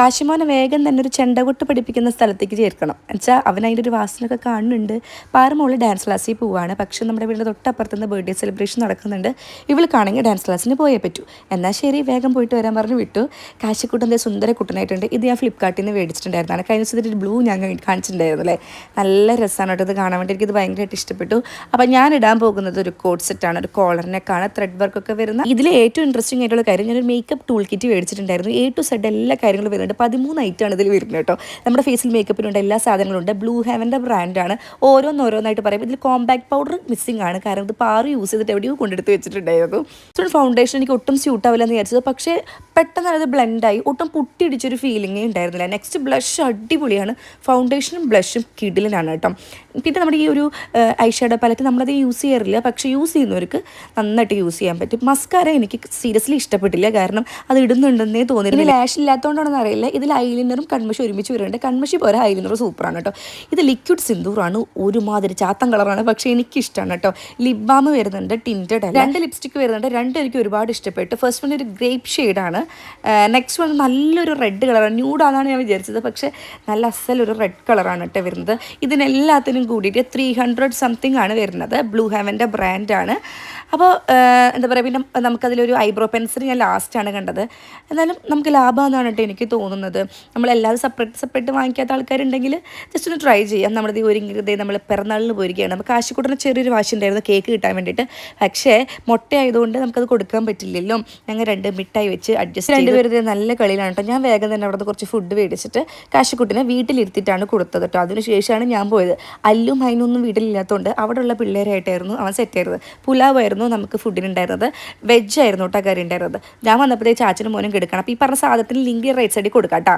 കാശിമോനെ വേഗം തന്നെ ഒരു ചെണ്ടകൊട്ട് പഠിപ്പിക്കുന്ന സ്ഥലത്തേക്ക് ചേർക്കണം. എന്നുവെച്ചാൽ അവൻ അതിന്റെ ഒരു വാസനൊക്കെ കാണുന്നുണ്ട്. പാറമോൾ ഡാൻസ് ക്ലാസ്സിൽ പോവാണ്. പക്ഷെ നമ്മുടെ വീടിന്റെ തൊട്ടപ്പുറത്ത് നിന്ന് ബർത്ത്ഡേ സെലിബ്രേഷൻ നടക്കുന്നുണ്ട് ഇവൾക്കാണെങ്കിൽ ഡാൻസ് ക്ലാസ്സിന് പോയേ പറ്റൂ. എന്നാൽ ശരി വേഗം പോയിട്ട് വരാൻ പറഞ്ഞ് വിട്ടു. കാശിക്കുട്ടന്റെ സുന്ദര കുട്ടനായിട്ടുണ്ട്. ഇത് ഞാൻ ഫ്ലിപ്കാർട്ടിൽ നിന്ന് മേടിച്ചിട്ടുണ്ടായിരുന്നതാണ്. കഴിഞ്ഞ ദിവസം ബ്ലൂ ഞാൻ കാണിച്ചിട്ടുണ്ടായിരുന്നു അല്ലേ? നല്ല രസമാണ് കേട്ടോ ഇത് കാണാൻ വേണ്ടി. ഇത് ഭയങ്കരമായിട്ട് ഇഷ്ടപ്പെട്ടു. അപ്പം ഞാൻ ഇടാൻ പോകുന്നത് ഒരു കോഡ് സെറ്റാണ് ഒരു കോളറിനൊക്കെയാണ് ത്രെഡ് വർക്കൊക്കെ വരുന്ന. ഇതിൽ ഏറ്റവും ഇൻട്രസ്റ്റിംഗ് ആയിട്ടുള്ള കാര്യം ഞാനൊരു മേക്കപ്പ് ടൂൾ കിറ്റ് മേടിച്ചിട്ടുണ്ടായിരുന്നു. എ ടു സെഡ് എല്ലാ കാര്യങ്ങളും വരുന്നുണ്ട്. പതിമൂന്ന് ഐറ്റമാണ് ഇതിൽ വരുന്നത് കേട്ടോ. നമ്മുടെ ഫേസിൽ മേക്കപ്പിനുണ്ട് എല്ലാ സാധനങ്ങളും ഉണ്ട്. ബ്ലൂ ഹെവന്റെ ബ്രാൻഡാണ് ഓരോന്നോരോന്നായിട്ട് പറയും. ഇതിൽ കോമ്പാക്ട് പൗഡർ മിസ്സിംഗ് ആണ്. കാരണം ഇത് പാറ് യൂസ് ചെയ്തിട്ട് എവിടെയോ കൊണ്ടെടുത്ത് വെച്ചിട്ടുണ്ടായിരുന്നു. സോ ഫൗണ്ടേഷൻ എനിക്ക് ഒട്ടും സ്യൂട്ട് ആവില്ല എന്ന് വിചാരിച്ചത്. പക്ഷേ പെട്ടെന്ന് അത് ബ്ലെൻഡായി ഒട്ടും പൊട്ടിയിടിച്ചൊരു ഫീലിംഗേ ഉണ്ടായിരുന്നില്ല. നെക്സ്റ്റ് ബ്ലഷ് അടിപൊളിയാണ്. ഫൗണ്ടേഷനും ബ്ലഷും കിഡിലിനാണ് കേട്ടോ. പിന്നെ നമ്മുടെ ഈ ഒരു ഐഷാഡോ പാലറ്റ് നമ്മളത് യൂസ് ചെയ്യാറില്ല. പക്ഷേ യൂസ് ചെയ്യുന്നവർക്ക് നന്നായിട്ട് യൂസ് ചെയ്യാൻ പറ്റും. മസ്കാര എനിക്ക് സീരിയസ്ലി ഇഷ്ടപ്പെട്ടില്ല. കാരണം അത് ഇടുന്നുണ്ടെന്നേ തോന്നിയിട്ടില്ല ലാഷ് ഇല്ലാത്തതുകൊണ്ടാണെന്ന് അറിയില്ല. ഇതിൽ ഐലിനറും കൺമഷി ഒരുമിച്ച് വരുന്നുണ്ട്. കൺമഷി പോലെ ഐലിനർ സൂപ്പറാണ് കേട്ടോ. ഇത് ലിക്വിഡ് സിന്ദൂറാണ് ഒരുമാതിരി ചാത്തം കളറാണ് പക്ഷേ എനിക്കിഷ്ടമാണ് കേട്ടോ. ലിപ് ബാം വരുന്നുണ്ട് ടിന്റഡ് അല്ല? രണ്ട് ലിപ്സ്റ്റിക്ക് വരുന്നുണ്ട്. രണ്ട് എനിക്ക് ഒരുപാട് ഇഷ്ടപ്പെട്ടു. ഫസ്റ്റ് വൺ ഒരു ഗ്രേപ്പ് ഷെയ്ഡാണ് നെക്സ്റ്റ് വൺ നല്ലൊരു റെഡ് കളറാണ് ന്യൂഡാണെന്നാണ് ഞാൻ വിചാരിച്ചത്. പക്ഷേ നല്ല അസലൊരു റെഡ് കളറാണ് കേട്ടോ വരുന്നത്. ഇതിനെല്ലാത്തിനും കൂടിയിട്ട് ത്രീ ഹൺഡ്രഡ് സംതിങ് ആണ് വരുന്നത്. ബ്ലൂ ഹെവന്റെ ബ്രാൻഡാണ് അപ്പോൾ എന്താ പറയുക പിന്നെ നമുക്കതിലൊരു ഐബ്രോ പെൻസിൽ ഞാൻ ലാസ്റ്റാണ് കണ്ടത്. എന്നാലും നമുക്ക് ലാഭമെന്നാണ് കേട്ടോ എനിക്ക് തോന്നുന്നത് നമ്മളെല്ലാവരും സെപ്പറേറ്റ് സെപ്പറേറ്റ് വാങ്ങിക്കാത്ത ആൾക്കാരുണ്ടെങ്കിൽ ജസ്റ്റ് ഒന്ന് ട്രൈ ചെയ്യാം നമ്മുടെ ഈ ഒരുങ്ങി നമ്മൾ പിറന്നാളിന് പോയിരിക്കുകയാണ്. നമുക്ക് കാശിക്കൂട്ടിന് ചെറിയൊരു വാശി ഉണ്ടായിരുന്നു കേക്ക് കിട്ടാൻ വേണ്ടിയിട്ട്. പക്ഷേ മുട്ടയായതുകൊണ്ട് നമുക്കത് കൊടുക്കാൻ പറ്റില്ലല്ലോ. ഞങ്ങൾ രണ്ട് മിഠായി വെച്ച് അഡ്ജസ്റ്റ് രണ്ടുപേരുടെ നല്ല കളിയിലാണ് കേട്ടോ. ഞാൻ വേഗം തന്നെ അവിടുത്തെ കുറച്ച് ഫുഡ് മേടിച്ചിട്ട് കാശിക്കുട്ടിനെ വീട്ടിലിരുത്തിയിട്ടാണ് കൊടുത്തത് കേട്ടോ. അതിനുശേഷമാണ് ഞാൻ പോയത്. അല്ലും അതിനൊന്നും വീട്ടിലില്ലാത്തതുകൊണ്ട് അവിടെയുള്ള പിള്ളേരായിട്ടായിരുന്നു അവൻ സെറ്റ് ആയിരുന്നത് പുലാവായിരുന്നു നമുക്ക് ഫുഡിനുണ്ടായിരുന്നത് വെജ് ആയിരുന്നു കേട്ടോ കറി ഉണ്ടായിരുന്നത്. ഞാൻ വന്നപ്പോഴേ ചാച്ചനും മോനും കെടുക്കണം. അപ്പോൾ ഈ പറഞ്ഞ സാധനത്തിന് ലിങ്ക് റൈറ്റ് സൈഡിൽ കൊടുക്കാം കേട്ടോ